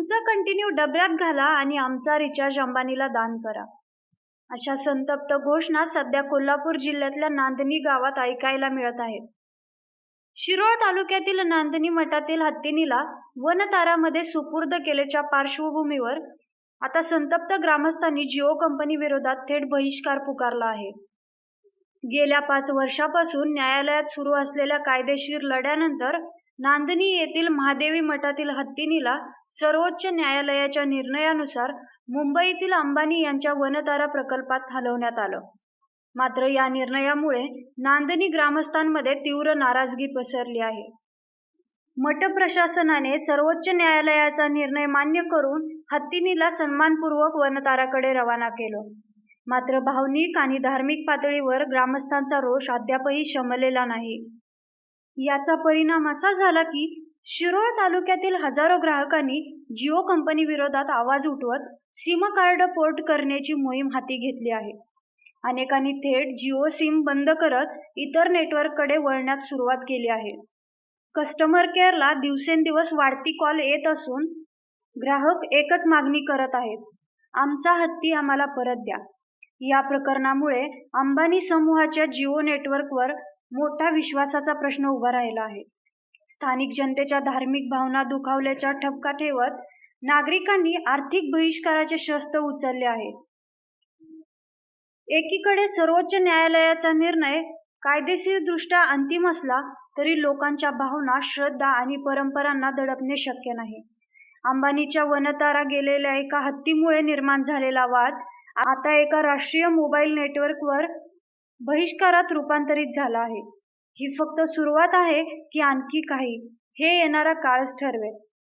तुमचा कंटिन्यू डब्यात घाला आणि आमचा रिचार्ज अंबानीला दान करा. अशा संतप्त घोषणा सध्या कोल्हापूर जिल्ह्यातल्या नांदणी गावात ऐकायला मिळत आहेत. शिरोळ तालुक्यातील नांदणी मठातील हत्तीनीला वनतारामध्ये सुपूर्द केल्याच्या पार्श्वभूमीवर आता संतप्त ग्रामस्थांनी जिओ कंपनी विरोधात थेट बहिष्कार पुकारला आहे. गेल्या पाच वर्षापासून न्यायालयात सुरू असलेल्या कायदेशीर लढ्यानंतर नांदणी येथील महादेवी मठातील हत्तीनीला सर्वोच्च न्यायालयाच्या निर्णयानुसार मुंबईतील अंबानी यांच्या वनतारा प्रकल्पात हलवण्यात आलं. मात्र या निर्णयामुळे नांदणी ग्रामस्थांमध्ये तीव्र नाराजगी पसरली आहे. मठ प्रशासनाने सर्वोच्च न्यायालयाचा निर्णय मान्य करून हत्तीनीला सन्मानपूर्वक वनताराकडे रवाना केलं. मात्र भावनिक आणि धार्मिक पातळीवर ग्रामस्थांचा रोष अद्यापही शमलेला नाही. याचा परिणाम असा झाला की शिरोळ तालुक्यातील हजारो ग्राहकांनी जिओ कंपनी विरोधात आवाज उठवत सिम कार्ड पोर्ट करण्याची मोहीम हाती घेतली आहे. अनेकांनी थेट जिओ सिम बंद करत इतर नेटवर्ककडे वळण्यास सुरुवात केली आहे. कस्टमर केअरला दिवसेंदिवस वाढती कॉल येत असून ग्राहक एकच मागणी करत आहेत आमचा हत्ती आम्हाला परत द्या. या प्रकरणामुळे अंबानी समूहाच्या जिओ नेटवर्कवर मोठा विश्वासाचा प्रश्न उभा राहिला आहे. स्थानिक जनतेच्या धार्मिक भावना दुखावल्याच्या ठपका ठेवत नागरिकांनी आर्थिक बहिष्काराचे शस्त्र उचलले आहे एकीकडे सर्वोच्च न्यायालयाचा निर्णय कायदेशीरदृष्ट्या अंतिम असला तरी लोकांच्या भावना श्रद्धा आणि परंपरांना दडपणे शक्य नाही. अंबानीच्या वनतारा गेलेल्या एका हत्तीमुळे निर्माण झालेला वाद आता एका राष्ट्रीय मोबाईल नेटवर्कवर बहिष्कारात रूपांतरित झाला आहे. ही फक्त सुरुवात आहे की आणखी काही. हे येणारा काळच ठरवेल.